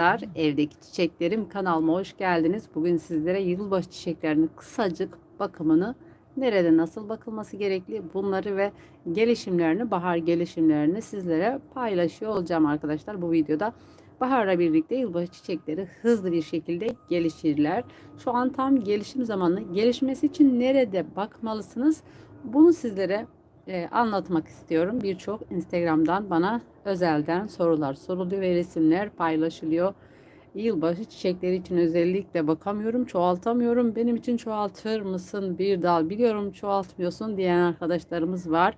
Merhabalar, Evdeki Çiçeklerim kanalıma hoş geldiniz. Bugün sizlere yılbaşı çiçeklerinin kısacık bakımını, nerede nasıl bakılması gerekli bunları ve gelişimlerini, bahar gelişimlerini sizlere paylaşıyor olacağım arkadaşlar bu videoda. Baharla birlikte yılbaşı çiçekleri hızlı bir şekilde gelişirler. Şu an tam gelişim zamanı. Gelişmesi için nerede bakmalısınız? Bunu sizlere e, anlatmak istiyorum. Birçok Instagram'dan bana özelden sorular soruluyor ve resimler paylaşılıyor. Yılbaşı çiçekleri için özellikle bakamıyorum, çoğaltamıyorum. Benim için çoğaltır mısın bir dal? Biliyorum çoğaltmıyorsun diyen arkadaşlarımız var.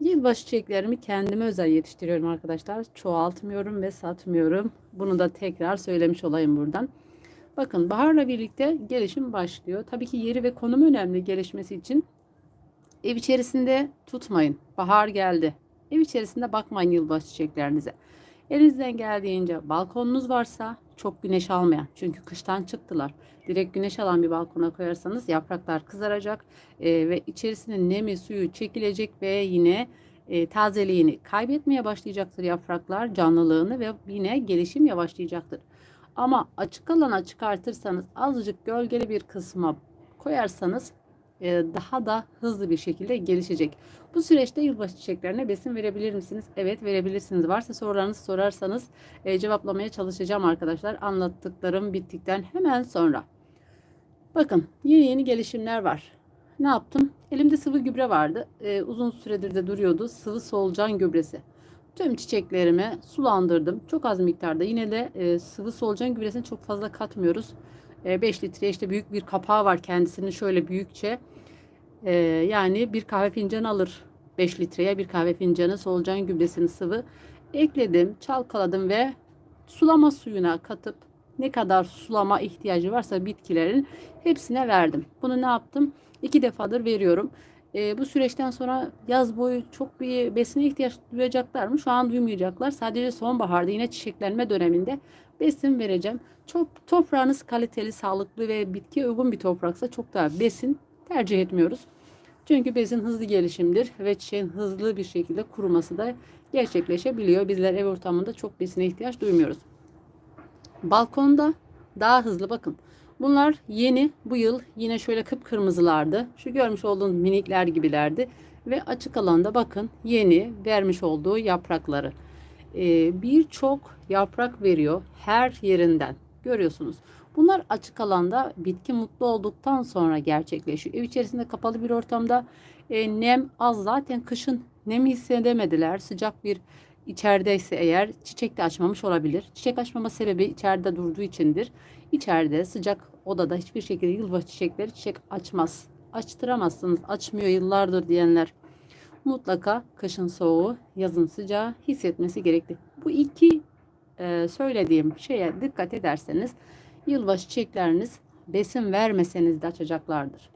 Yılbaşı çiçeklerimi kendime özel yetiştiriyorum arkadaşlar. Çoğaltmıyorum ve satmıyorum. Bunu da tekrar söylemiş olayım buradan. Bakın baharla birlikte gelişim başlıyor. Tabii ki yeri ve konumu önemli gelişmesi için. Ev içerisinde tutmayın. Bahar geldi. Ev içerisinde bakmayın yılbaşı çiçeklerinize. Elinizden geldiğince balkonunuz varsa çok güneş almayan. Çünkü kıştan çıktılar. Direkt güneş alan bir balkona koyarsanız yapraklar kızaracak e, ve içerisine nemi suyu çekilecek ve yine e, tazeliğini kaybetmeye başlayacaktır yapraklar canlılığını ve yine gelişim yavaşlayacaktır. Ama açık alana çıkartırsanız azıcık gölgeli bir kısma koyarsanız daha da hızlı bir şekilde gelişecek. Bu süreçte yılbaşı çiçeklerine besin verebilir misiniz? Evet verebilirsiniz. Varsa sorularınızı sorarsanız e, cevaplamaya çalışacağım arkadaşlar. Anlattıklarım bittikten hemen sonra. Bakın yeni yeni gelişimler var. Ne yaptım? Elimde sıvı gübre vardı. E, uzun süredir de duruyordu. Sıvı solucan gübresi. Tüm çiçeklerimi sulandırdım. Çok az miktarda. Yine de e, sıvı solucan gübresini çok fazla katmıyoruz. 5 litre işte büyük bir kapağı var kendisinin şöyle büyükçe. Ee, yani bir kahve fincanı alır 5 litreye bir kahve fincanı solucan gübresini sıvı ekledim, çalkaladım ve sulama suyuna katıp ne kadar sulama ihtiyacı varsa bitkilerin hepsine verdim. Bunu ne yaptım? İki defadır veriyorum. E, bu süreçten sonra yaz boyu çok bir besine ihtiyaç duyacaklar mı? Şu an duymayacaklar. Sadece sonbaharda yine çiçeklenme döneminde besin vereceğim. Çok toprağınız kaliteli, sağlıklı ve bitkiye uygun bir topraksa çok daha besin tercih etmiyoruz. Çünkü bezin hızlı gelişimdir ve çiçeğin hızlı bir şekilde kuruması da gerçekleşebiliyor. Bizler ev ortamında çok besine ihtiyaç duymuyoruz. Balkonda daha hızlı bakın. Bunlar yeni bu yıl yine şöyle kıpkırmızılardı. Şu görmüş olduğunuz minikler gibilerdi. Ve açık alanda bakın yeni vermiş olduğu yaprakları. Ee, Birçok yaprak veriyor her yerinden. Görüyorsunuz. Bunlar açık alanda bitki mutlu olduktan sonra gerçekleşiyor. Ev içerisinde kapalı bir ortamda e, nem az zaten kışın nem hissedemediler. Sıcak bir içerideyse eğer çiçek de açmamış olabilir. Çiçek açmama sebebi içeride durduğu içindir. İçeride sıcak odada hiçbir şekilde yılbaşı çiçekleri çiçek açmaz. Açtıramazsınız, açmıyor yıllardır diyenler mutlaka kışın soğuğu, yazın sıcağı hissetmesi gerekli. Bu iki e, söylediğim şeye dikkat ederseniz yılbaşı çiçekleriniz besin vermeseniz de açacaklardır.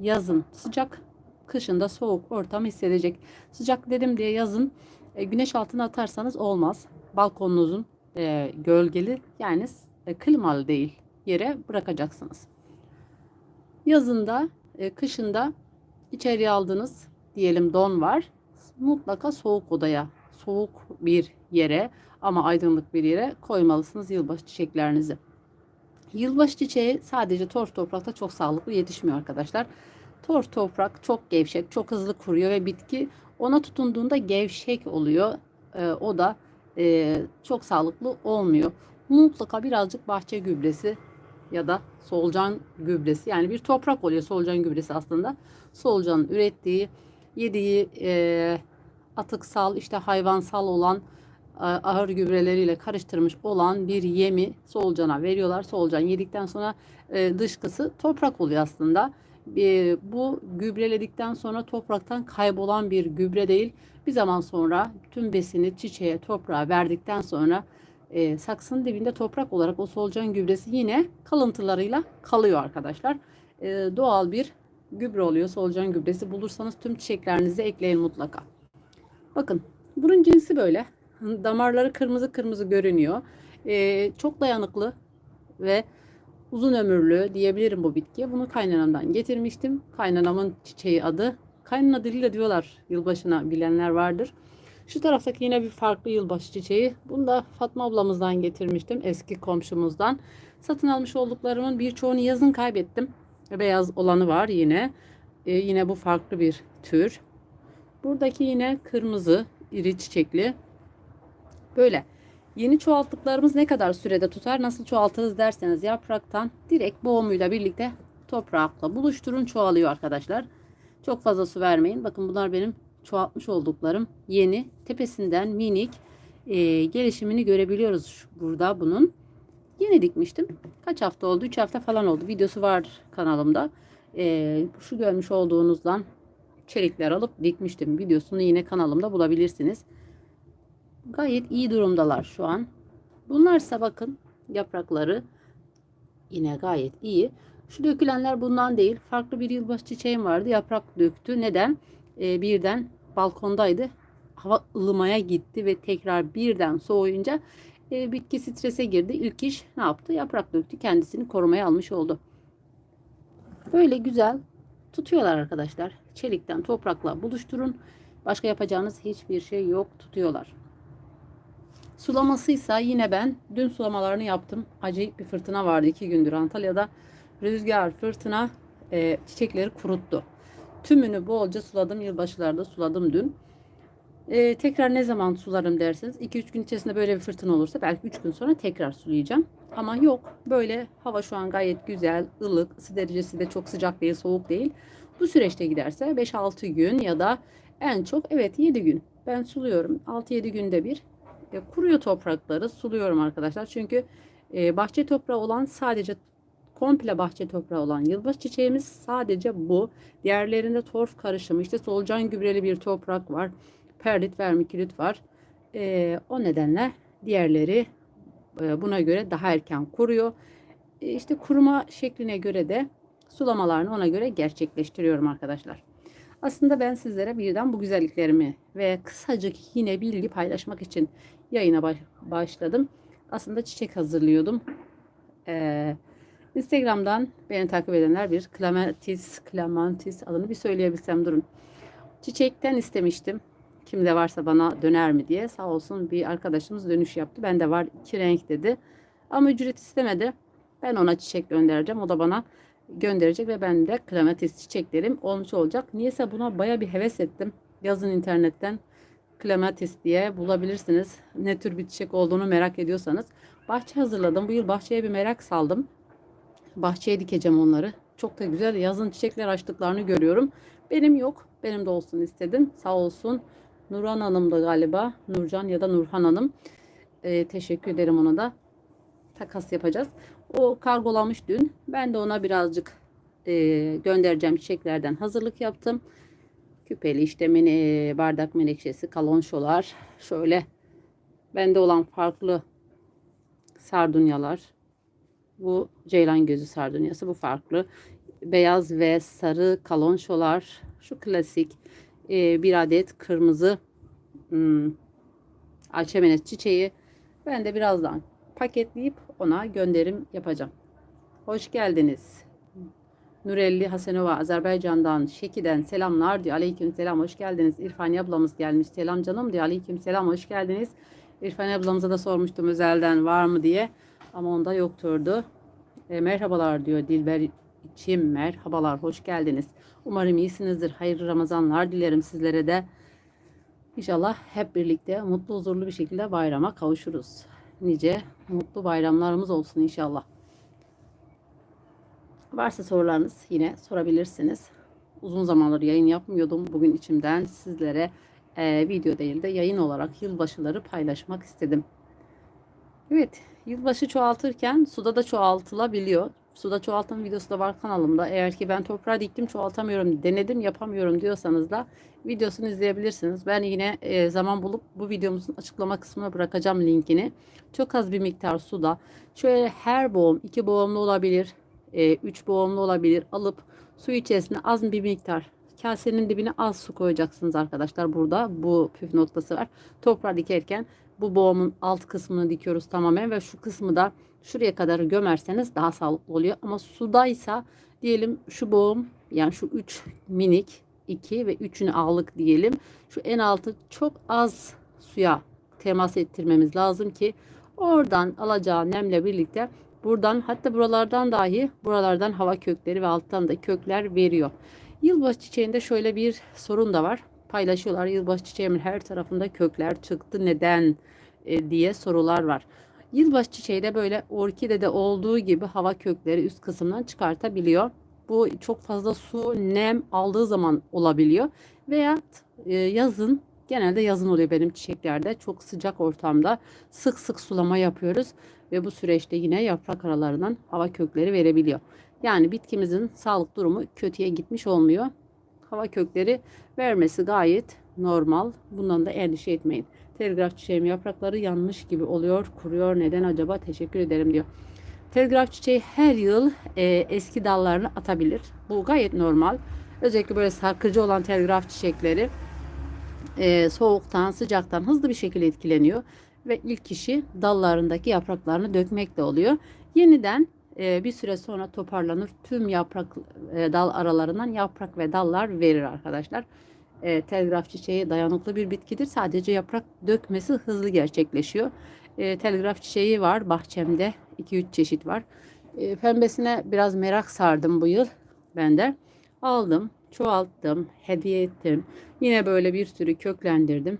Yazın sıcak, kışında soğuk ortam hissedecek. Sıcak dedim diye yazın e, güneş altına atarsanız olmaz. Balkonunuzun e, gölgeli yani e, klimalı değil yere bırakacaksınız. Yazında, e, kışında içeriye aldığınız diyelim don var. Mutlaka soğuk odaya, soğuk bir yere ama aydınlık bir yere koymalısınız yılbaşı çiçeklerinizi. Yılbaşı çiçeği sadece torf toprakta çok sağlıklı yetişmiyor arkadaşlar. Torf toprak çok gevşek, çok hızlı kuruyor ve bitki ona tutunduğunda gevşek oluyor. Ee, o da e, çok sağlıklı olmuyor. Mutlaka birazcık bahçe gübresi ya da solucan gübresi yani bir toprak oluyor solucan gübresi aslında. Solucanın ürettiği, yediği e, atıksal işte hayvansal olan ahır gübreleriyle karıştırmış olan bir yemi solucana veriyorlar. Solucan yedikten sonra e, dışkısı toprak oluyor aslında. E, bu gübreledikten sonra topraktan kaybolan bir gübre değil. Bir zaman sonra tüm besini çiçeğe, toprağa verdikten sonra e, saksının dibinde toprak olarak o solucan gübresi yine kalıntılarıyla kalıyor arkadaşlar. E, doğal bir gübre oluyor solucan gübresi. Bulursanız tüm çiçeklerinize ekleyin mutlaka. Bakın bunun cinsi böyle. Damarları kırmızı kırmızı görünüyor. E, çok dayanıklı ve uzun ömürlü diyebilirim bu bitkiye. Bunu kaynanamdan getirmiştim. Kaynanamın çiçeği adı. Kaynana diliyle diyorlar yılbaşına bilenler vardır. Şu taraftaki yine bir farklı yılbaşı çiçeği. Bunu da Fatma ablamızdan getirmiştim. Eski komşumuzdan. Satın almış olduklarımın birçoğunu yazın kaybettim. Beyaz olanı var yine. Ee, yine bu farklı bir tür. Buradaki yine kırmızı iri çiçekli. Böyle. Yeni çoğalttıklarımız ne kadar sürede tutar? Nasıl çoğaltırız derseniz yapraktan direkt boğumuyla birlikte toprakla buluşturun çoğalıyor arkadaşlar. Çok fazla su vermeyin. Bakın bunlar benim çoğaltmış olduklarım. Yeni tepesinden minik e, gelişimini görebiliyoruz burada bunun. Yeni dikmiştim. Kaç hafta oldu? 3 hafta falan oldu. Videosu var kanalımda. E, şu görmüş olduğunuzdan çelikler alıp dikmiştim. Videosunu yine kanalımda bulabilirsiniz. Gayet iyi durumdalar şu an. Bunlarsa bakın yaprakları yine gayet iyi. Şu dökülenler bundan değil. Farklı bir yılbaşı çiçeğim vardı. Yaprak döktü. Neden? Ee, birden balkondaydı. Hava ılımaya gitti ve tekrar birden soğuyunca e, bitki strese girdi. İlk iş ne yaptı? Yaprak döktü. Kendisini korumaya almış oldu. Böyle güzel tutuyorlar arkadaşlar. Çelikten toprakla buluşturun. Başka yapacağınız hiçbir şey yok. Tutuyorlar. Sulamasıysa yine ben dün sulamalarını yaptım. Acayip bir fırtına vardı iki gündür Antalya'da. Rüzgar, fırtına e, çiçekleri kuruttu. Tümünü bolca suladım. Yılbaşılarda suladım dün. E, tekrar ne zaman sularım derseniz 2-3 gün içerisinde böyle bir fırtına olursa belki 3 gün sonra tekrar sulayacağım. Ama yok böyle hava şu an gayet güzel, ılık, ısı derecesi de çok sıcak değil, soğuk değil. Bu süreçte giderse 5-6 gün ya da en çok evet 7 gün ben suluyorum. 6-7 günde bir e, kuruyor toprakları suluyorum arkadaşlar. Çünkü e, bahçe toprağı olan sadece komple bahçe toprağı olan yılbaşı çiçeğimiz sadece bu. Diğerlerinde torf karışımı işte solucan gübreli bir toprak var. Perlit vermikülit var. E, o nedenle diğerleri e, buna göre daha erken kuruyor. E, işte kuruma şekline göre de sulamalarını ona göre gerçekleştiriyorum arkadaşlar. Aslında ben sizlere birden bu güzelliklerimi ve kısacık yine bilgi paylaşmak için yayına baş- başladım. Aslında çiçek hazırlıyordum. Ee, Instagram'dan beni takip edenler bir Clematis, Clematis adını bir söyleyebilsem durun. Çiçekten istemiştim. Kimde varsa bana döner mi diye. Sağ olsun bir arkadaşımız dönüş yaptı. Bende var iki renk dedi. Ama ücret istemedi. Ben ona çiçek göndereceğim. O da bana gönderecek ve ben de klematis çiçeklerim olmuş olacak. Niyeyse buna baya bir heves ettim. Yazın internetten klematis diye bulabilirsiniz. Ne tür bir çiçek olduğunu merak ediyorsanız. Bahçe hazırladım. Bu yıl bahçeye bir merak saldım. Bahçeye dikeceğim onları. Çok da güzel yazın çiçekler açtıklarını görüyorum. Benim yok. Benim de olsun istedim. Sağ olsun. Nurhan Hanım da galiba. Nurcan ya da Nurhan Hanım. Ee, teşekkür ederim ona da. Takas yapacağız. O kargolamış dün. Ben de ona birazcık e, göndereceğim çiçeklerden hazırlık yaptım. Küpeli işte mini, bardak menekşesi, kalonşolar. Şöyle bende olan farklı sardunyalar. Bu ceylan gözü sardunyası. Bu farklı. Beyaz ve sarı kalonşolar. Şu klasik e, bir adet kırmızı hmm, alçemenes çiçeği. Ben de birazdan paketleyip ona gönderim yapacağım. Hoş geldiniz. Nurelli Hasenova Azerbaycan'dan Şeki'den selamlar diyor. Aleyküm selam hoş geldiniz. İrfani ablamız gelmiş. Selam canım diyor. Aleyküm selam hoş geldiniz. İrfani ablamıza da sormuştum özelden var mı diye. Ama onda yokturdu. E, merhabalar diyor Dilber içim. Merhabalar hoş geldiniz. Umarım iyisinizdir. Hayırlı Ramazanlar dilerim sizlere de. İnşallah hep birlikte mutlu huzurlu bir şekilde bayrama kavuşuruz. Nice mutlu bayramlarımız olsun inşallah. Varsa sorularınız yine sorabilirsiniz. Uzun zamandır yayın yapmıyordum. Bugün içimden sizlere e, video değil de yayın olarak yılbaşıları paylaşmak istedim. Evet, yılbaşı çoğaltırken suda da çoğaltılabiliyor. Suda çoğaltım videosu da var kanalımda. Eğer ki ben toprağa diktim çoğaltamıyorum, denedim yapamıyorum diyorsanız da videosunu izleyebilirsiniz. Ben yine e, zaman bulup bu videomuzun açıklama kısmına bırakacağım linkini. Çok az bir miktar suda şöyle her boğum, iki boğumlu olabilir, e, üç boğumlu olabilir alıp su içerisine az bir miktar kasenin dibine az su koyacaksınız arkadaşlar. Burada bu püf noktası var. Toprağa dikerken bu boğumun alt kısmını dikiyoruz tamamen ve şu kısmı da şuraya kadar gömerseniz daha sağlıklı oluyor. Ama sudaysa diyelim şu boğum yani şu üç minik 2 ve 3'ünü aldık diyelim. Şu en altı çok az suya temas ettirmemiz lazım ki oradan alacağı nemle birlikte buradan hatta buralardan dahi buralardan hava kökleri ve alttan da kökler veriyor. Yılbaşı çiçeğinde şöyle bir sorun da var. Paylaşıyorlar yılbaşı çiçeğimin her tarafında kökler çıktı neden e, diye sorular var. Yılbaşı çiçeği de böyle orkidede olduğu gibi hava kökleri üst kısımdan çıkartabiliyor. Bu çok fazla su, nem aldığı zaman olabiliyor. Veya e, yazın genelde yazın oluyor benim çiçeklerde. Çok sıcak ortamda sık sık sulama yapıyoruz ve bu süreçte yine yaprak aralarından hava kökleri verebiliyor. Yani bitkimizin sağlık durumu kötüye gitmiş olmuyor. Hava kökleri vermesi gayet normal. Bundan da endişe etmeyin. Telgraf çiçeğim yaprakları yanmış gibi oluyor, kuruyor. Neden acaba? Teşekkür ederim diyor. Telgraf çiçeği her yıl e, eski dallarını atabilir. Bu gayet normal. Özellikle böyle sarkıcı olan telgraf çiçekleri e, soğuktan, sıcaktan hızlı bir şekilde etkileniyor ve ilk işi dallarındaki yapraklarını dökmekle oluyor. Yeniden e, bir süre sonra toparlanır. Tüm yaprak e, dal aralarından yaprak ve dallar verir arkadaşlar. E, telgraf çiçeği dayanıklı bir bitkidir. Sadece yaprak dökmesi hızlı gerçekleşiyor. E, telgraf çiçeği var bahçemde. 2-3 çeşit var. E, pembesine biraz merak sardım bu yıl ben de. Aldım, çoğalttım, hediye ettim. Yine böyle bir sürü köklendirdim.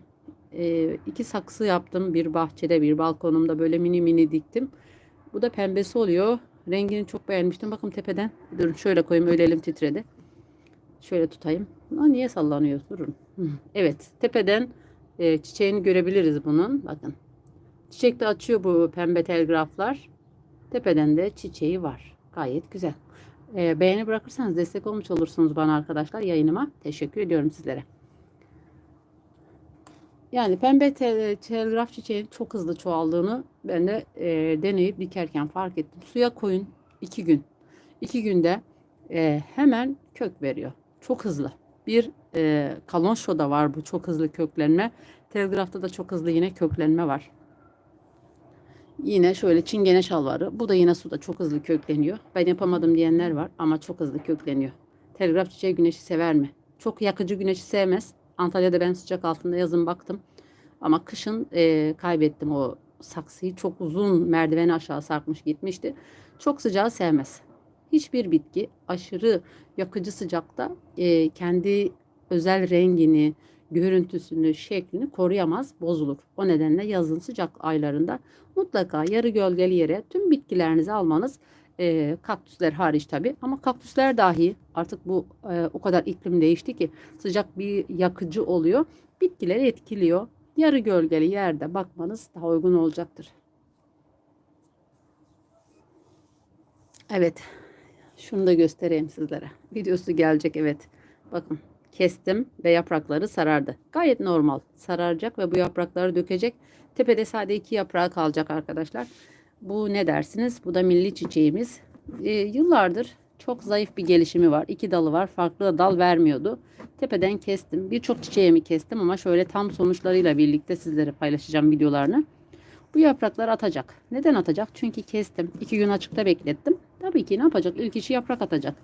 E, iki saksı yaptım. Bir bahçede, bir balkonumda böyle mini mini diktim. Bu da pembesi oluyor. Rengini çok beğenmiştim. Bakın tepeden. Durun şöyle koyayım. Öyle elim titredi. Şöyle tutayım. Aa, niye sallanıyor? Durun. Evet. Tepeden e, çiçeğini görebiliriz bunun. Bakın. Çiçek de açıyor bu pembe telgraflar. Tepeden de çiçeği var. Gayet güzel. E, beğeni bırakırsanız destek olmuş olursunuz bana arkadaşlar yayınıma. Teşekkür ediyorum sizlere. Yani pembe tel- telgraf çiçeğinin çok hızlı çoğaldığını ben de e, deneyip dikerken fark ettim. Suya koyun iki gün. İki günde e, hemen kök veriyor. Çok hızlı. Bir e, kalonşoda var bu çok hızlı köklenme. Telgrafta da çok hızlı yine köklenme var. Yine şöyle çingene şalvarı. Bu da yine suda çok hızlı kökleniyor. Ben yapamadım diyenler var ama çok hızlı kökleniyor. Telgraf çiçeği güneşi sever mi? Çok yakıcı güneşi sevmez. Antalya'da ben sıcak altında yazın baktım. Ama kışın e, kaybettim o saksıyı. Çok uzun merdiveni aşağı sarkmış gitmişti. Çok sıcağı sevmez. Hiçbir bitki aşırı yakıcı sıcakta e, kendi özel rengini, görüntüsünü, şeklini koruyamaz, bozulur. O nedenle yazın sıcak aylarında mutlaka yarı gölgeli yere tüm bitkilerinizi almanız e, kaktüsler hariç tabi ama kaktüsler dahi artık bu e, o kadar iklim değişti ki sıcak bir yakıcı oluyor. Bitkileri etkiliyor. Yarı gölgeli yerde bakmanız daha uygun olacaktır. Evet. Şunu da göstereyim sizlere. Videosu gelecek evet. Bakın kestim ve yaprakları sarardı. Gayet normal. Sararacak ve bu yaprakları dökecek. Tepede sadece iki yaprağı kalacak arkadaşlar. Bu ne dersiniz? Bu da milli çiçeğimiz. Ee, yıllardır çok zayıf bir gelişimi var. İki dalı var. Farklı dal vermiyordu. Tepeden kestim. Birçok çiçeğimi kestim ama şöyle tam sonuçlarıyla birlikte sizlere paylaşacağım videolarını. Bu yapraklar atacak. Neden atacak? Çünkü kestim. İki gün açıkta beklettim. Tabii ki ne yapacak? İlk işi yaprak atacak.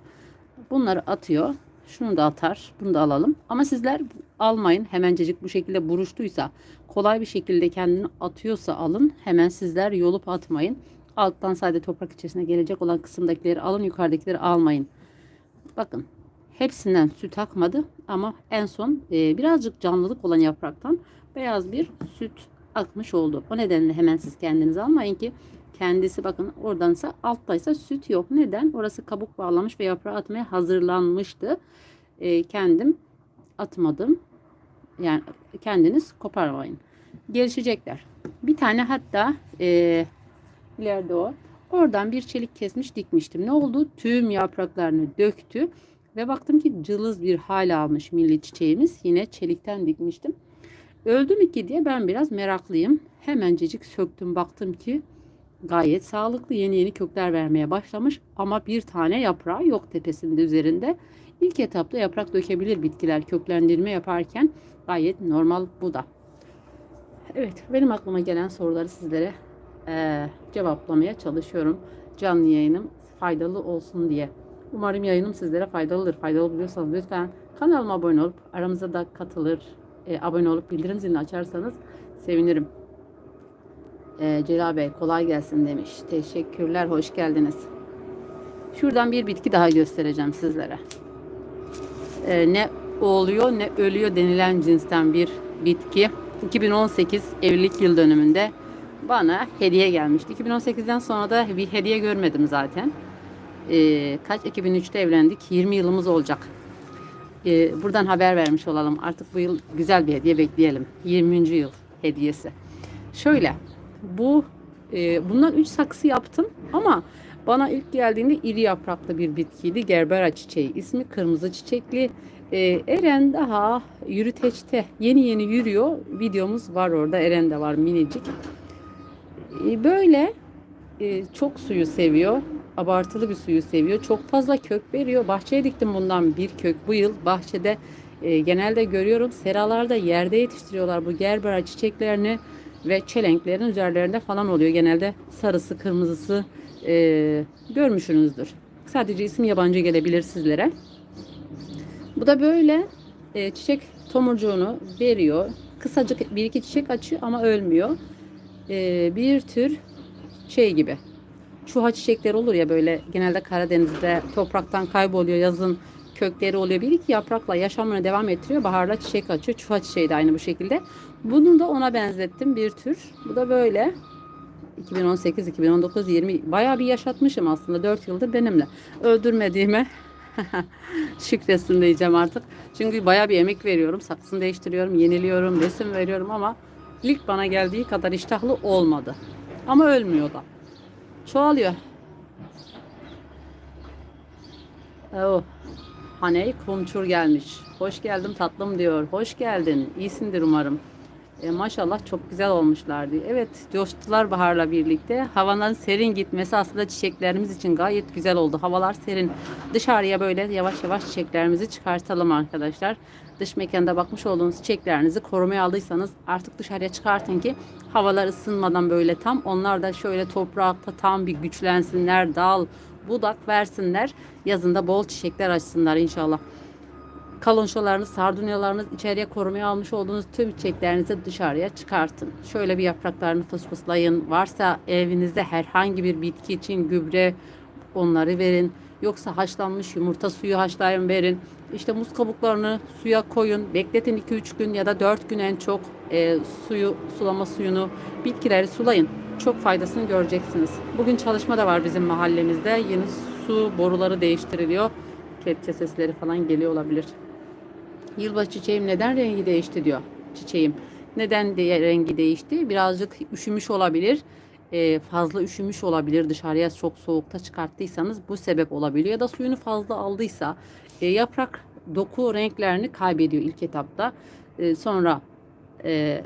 Bunları atıyor. Şunu da atar. Bunu da alalım. Ama sizler almayın. Hemencecik bu şekilde buruştuysa kolay bir şekilde kendini atıyorsa alın. Hemen sizler yolup atmayın. Alttan sadece toprak içerisine gelecek olan kısımdakileri alın. Yukarıdakileri almayın. Bakın hepsinden süt akmadı ama en son e, birazcık canlılık olan yapraktan beyaz bir süt akmış oldu. O nedenle hemen siz kendiniz almayın ki kendisi bakın oradansa alttaysa süt yok. Neden? Orası kabuk bağlamış ve yaprağı atmaya hazırlanmıştı. E, kendim atmadım. Yani kendiniz koparmayın. Gelişecekler. Bir tane hatta e, ileride o. Oradan bir çelik kesmiş dikmiştim. Ne oldu? Tüm yapraklarını döktü. Ve baktım ki cılız bir hal almış milli çiçeğimiz. Yine çelikten dikmiştim. Öldü mü ki diye ben biraz meraklıyım. Hemencecik söktüm baktım ki gayet sağlıklı yeni yeni kökler vermeye başlamış. Ama bir tane yaprağı yok tepesinde üzerinde. İlk etapta yaprak dökebilir bitkiler köklendirme yaparken gayet normal bu da. Evet benim aklıma gelen soruları sizlere e, cevaplamaya çalışıyorum. Canlı yayınım faydalı olsun diye. Umarım yayınım sizlere faydalıdır. Faydalı buluyorsanız lütfen kanalıma abone olup aramıza da katılır. e, abone olup bildirim zilini açarsanız sevinirim. E, Celal Bey kolay gelsin demiş. Teşekkürler, hoş geldiniz. Şuradan bir bitki daha göstereceğim sizlere. E, ne oluyor ne ölüyor denilen cinsten bir bitki. 2018 evlilik yıl dönümünde bana hediye gelmişti. 2018'den sonra da bir hediye görmedim zaten. E, kaç 2003'te evlendik. 20 yılımız olacak. E, buradan haber vermiş olalım. Artık bu yıl güzel bir hediye bekleyelim. 20. yıl hediyesi. Şöyle bu e, bundan 3 saksı yaptım ama bana ilk geldiğinde iri yapraklı bir bitkiydi. Gerbera çiçeği ismi kırmızı çiçekli. E, Eren daha yürüteçte yeni yeni yürüyor. Videomuz var orada. Eren de var minicik. E, böyle e, çok suyu seviyor. Abartılı bir suyu seviyor. Çok fazla kök veriyor. Bahçeye diktim bundan bir kök. Bu yıl bahçede e, genelde görüyorum seralarda yerde yetiştiriyorlar bu gerbera çiçeklerini ve çelenklerin üzerlerinde falan oluyor. Genelde sarısı, kırmızısı e, görmüşsünüzdür. Sadece isim yabancı gelebilir sizlere. Bu da böyle e, çiçek tomurcuğunu veriyor. Kısacık bir iki çiçek açıyor ama ölmüyor. E, bir tür şey gibi. Çuha çiçekleri olur ya böyle genelde Karadeniz'de topraktan kayboluyor yazın kökleri oluyor. Bir iki yaprakla yaşamını devam ettiriyor. Baharda çiçek açıyor. Çuha çiçeği de aynı bu şekilde. Bunu da ona benzettim bir tür. Bu da böyle. 2018, 2019, 20 bayağı bir yaşatmışım aslında 4 yıldır benimle. Öldürmediğime şükretsin diyeceğim artık. Çünkü bayağı bir emek veriyorum. Saksını değiştiriyorum, yeniliyorum, resim veriyorum ama ilk bana geldiği kadar iştahlı olmadı. Ama ölmüyor da. Çoğalıyor. Oh. Haney Kumçur gelmiş. Hoş geldim tatlım diyor. Hoş geldin. İyisindir umarım. E, maşallah çok güzel olmuşlar diyor. Evet coştular baharla birlikte. Havanın serin gitmesi aslında çiçeklerimiz için gayet güzel oldu. Havalar serin. Dışarıya böyle yavaş yavaş çiçeklerimizi çıkartalım arkadaşlar. Dış mekanda bakmış olduğunuz çiçeklerinizi korumaya aldıysanız artık dışarıya çıkartın ki havalar ısınmadan böyle tam onlar da şöyle toprakta tam bir güçlensinler. Dal, budak versinler. Yazında bol çiçekler açsınlar inşallah. Kalonşalarınız, sardunyalarınız içeriye korumaya almış olduğunuz tüm çiçeklerinizi dışarıya çıkartın. Şöyle bir yapraklarını fısfıslayın. Varsa evinizde herhangi bir bitki için gübre onları verin. Yoksa haşlanmış yumurta suyu haşlayın verin. İşte muz kabuklarını suya koyun. Bekletin 2-3 gün ya da 4 gün en çok e, suyu, sulama suyunu, bitkileri sulayın. Çok faydasını göreceksiniz. Bugün çalışma da var bizim mahallemizde. Yeni su boruları değiştiriliyor. Kepçe sesleri falan geliyor olabilir. Yılbaşı çiçeğim neden rengi değişti diyor çiçeğim. Neden diye rengi değişti? Birazcık üşümüş olabilir. Ee, fazla üşümüş olabilir. Dışarıya çok soğukta çıkarttıysanız bu sebep olabiliyor. Ya da suyunu fazla aldıysa e, yaprak doku renklerini kaybediyor ilk etapta. E, sonra e,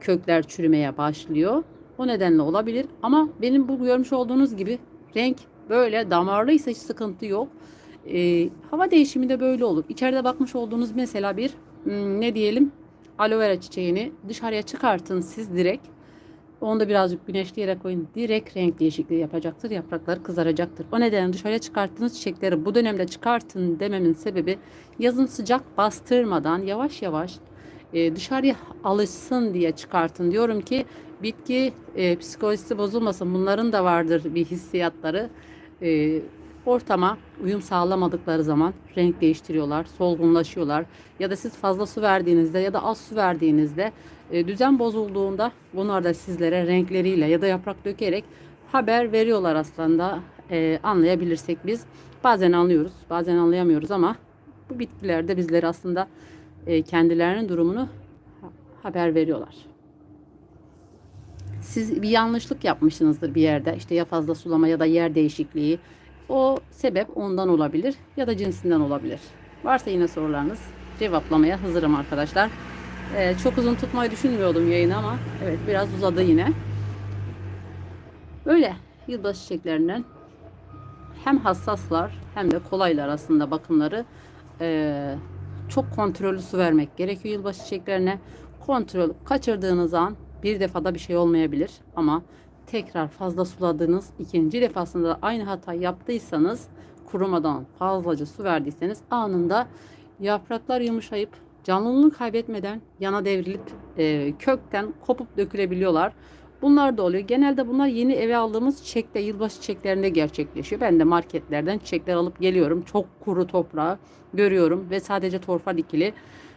kökler çürümeye başlıyor. O nedenle olabilir. Ama benim bu görmüş olduğunuz gibi renk böyle damarlıysa hiç sıkıntı yok. E, hava değişimi de böyle olur. İçeride bakmış olduğunuz mesela bir hmm, ne diyelim aloe vera çiçeğini dışarıya çıkartın siz direkt. Onu da birazcık güneşleyerek koyun. Direkt renk değişikliği yapacaktır. Yaprakları kızaracaktır. O nedenle dışarıya çıkarttığınız çiçekleri bu dönemde çıkartın dememin sebebi yazın sıcak bastırmadan yavaş yavaş e, dışarıya alışsın diye çıkartın. Diyorum ki bitki e, psikolojisi bozulmasın. Bunların da vardır bir hissiyatları. E, ortama uyum sağlamadıkları zaman renk değiştiriyorlar, solgunlaşıyorlar. Ya da siz fazla su verdiğinizde ya da az su verdiğinizde e, düzen bozulduğunda bunlar da sizlere renkleriyle ya da yaprak dökerek haber veriyorlar aslında. E, anlayabilirsek biz. Bazen anlıyoruz, bazen anlayamıyoruz ama bu bitkilerde bizlere aslında e, kendilerinin durumunu ha- haber veriyorlar. Siz bir yanlışlık yapmışsınızdır bir yerde. İşte ya fazla sulama ya da yer değişikliği. O sebep ondan olabilir ya da cinsinden olabilir. Varsa yine sorularınız cevaplamaya hazırım arkadaşlar. Ee, çok uzun tutmayı düşünmüyordum yayını ama evet biraz uzadı yine. Böyle yılbaşı çiçeklerinden hem hassaslar hem de kolaylar aslında bakımları. Ee, çok kontrollü su vermek gerekiyor yılbaşı çiçeklerine. Kontrol kaçırdığınız an bir defada bir şey olmayabilir ama tekrar fazla suladığınız ikinci defasında da aynı hata yaptıysanız kurumadan fazlaca su verdiyseniz anında yapraklar yumuşayıp canlılığını kaybetmeden yana devrilip e, kökten kopup dökülebiliyorlar. Bunlar da oluyor. Genelde bunlar yeni eve aldığımız çiçekte, yılbaşı çiçeklerinde gerçekleşiyor. Ben de marketlerden çiçekler alıp geliyorum. Çok kuru toprağı görüyorum ve sadece torfa dikili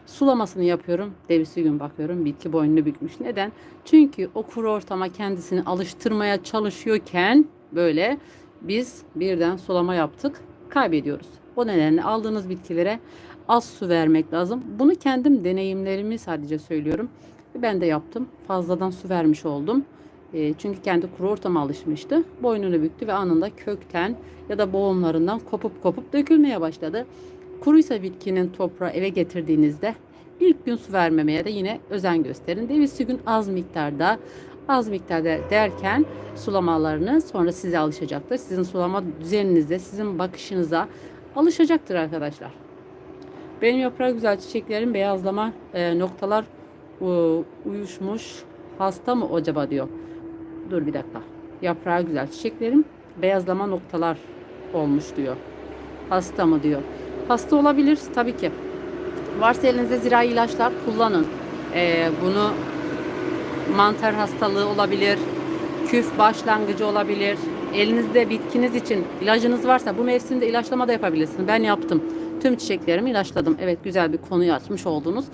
sulamasını yapıyorum. Devisi gün bakıyorum bitki boynunu bükmüş. Neden? Çünkü o kuru ortama kendisini alıştırmaya çalışıyorken böyle biz birden sulama yaptık, kaybediyoruz. O nedenle aldığınız bitkilere az su vermek lazım. Bunu kendim deneyimlerimi sadece söylüyorum. Ben de yaptım. Fazladan su vermiş oldum. E, çünkü kendi kuru ortama alışmıştı. Boynunu büktü ve anında kökten ya da boğumlarından kopup kopup dökülmeye başladı. Kuruysa bitkinin toprağı eve getirdiğinizde ilk gün su vermemeye de yine özen gösterin. Deviz gün az miktarda az miktarda derken sulamalarını sonra size alışacaktır. Sizin sulama düzeninize, sizin bakışınıza alışacaktır arkadaşlar. Benim yaprağı güzel çiçeklerin beyazlama e, noktalar e, uyuşmuş. Hasta mı acaba diyor. Dur bir dakika. Yaprağı güzel çiçeklerim beyazlama noktalar olmuş diyor. Hasta mı diyor. Hasta olabilir tabii ki. Varsa elinizde zirai ilaçlar kullanın. E, bunu mantar hastalığı olabilir, küf başlangıcı olabilir. Elinizde bitkiniz için ilacınız varsa bu mevsimde ilaçlama da yapabilirsiniz. Ben yaptım. Tüm çiçeklerimi ilaçladım. Evet güzel bir konuyu açmış oldunuz.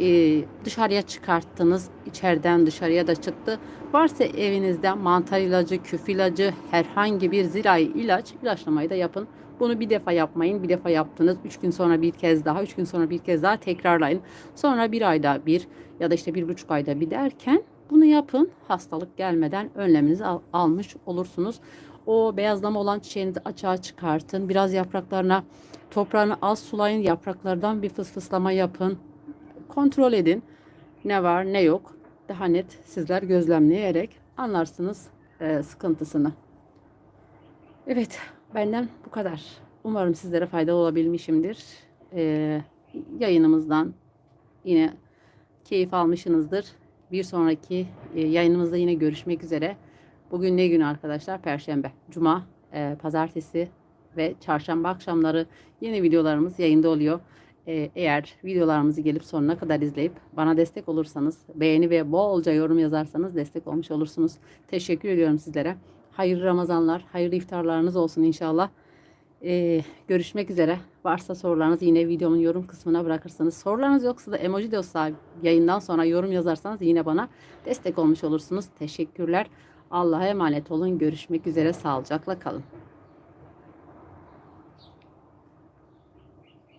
Ee, dışarıya çıkarttınız. içeriden dışarıya da çıktı. Varsa evinizde mantar ilacı, küf ilacı, herhangi bir zirai ilaç ilaçlamayı da yapın. Bunu bir defa yapmayın. Bir defa yaptınız. Üç gün sonra bir kez daha, üç gün sonra bir kez daha tekrarlayın. Sonra bir ayda bir ya da işte bir buçuk ayda bir derken bunu yapın. Hastalık gelmeden önleminizi al- almış olursunuz. O beyazlama olan çiçeğinizi açığa çıkartın. Biraz yapraklarına toprağını az sulayın. Yapraklardan bir fısfıslama yapın. Kontrol edin. Ne var ne yok. Daha net sizler gözlemleyerek anlarsınız e, sıkıntısını. Evet, benden bu kadar. Umarım sizlere faydalı olabilmişimdir. Ee, yayınımızdan yine keyif almışsınızdır. Bir sonraki e, yayınımızda yine görüşmek üzere. Bugün ne günü arkadaşlar? Perşembe, Cuma, e, Pazartesi ve Çarşamba akşamları yeni videolarımız yayında oluyor. E, eğer videolarımızı gelip sonuna kadar izleyip bana destek olursanız, beğeni ve bolca yorum yazarsanız destek olmuş olursunuz. Teşekkür ediyorum sizlere. Hayırlı Ramazanlar, hayırlı iftarlarınız olsun inşallah. Ee, görüşmek üzere. Varsa sorularınız yine videomun yorum kısmına bırakırsanız. Sorularınız yoksa da emoji de olsa yayından sonra yorum yazarsanız yine bana destek olmuş olursunuz. Teşekkürler. Allah'a emanet olun. Görüşmek üzere. Sağlıcakla kalın.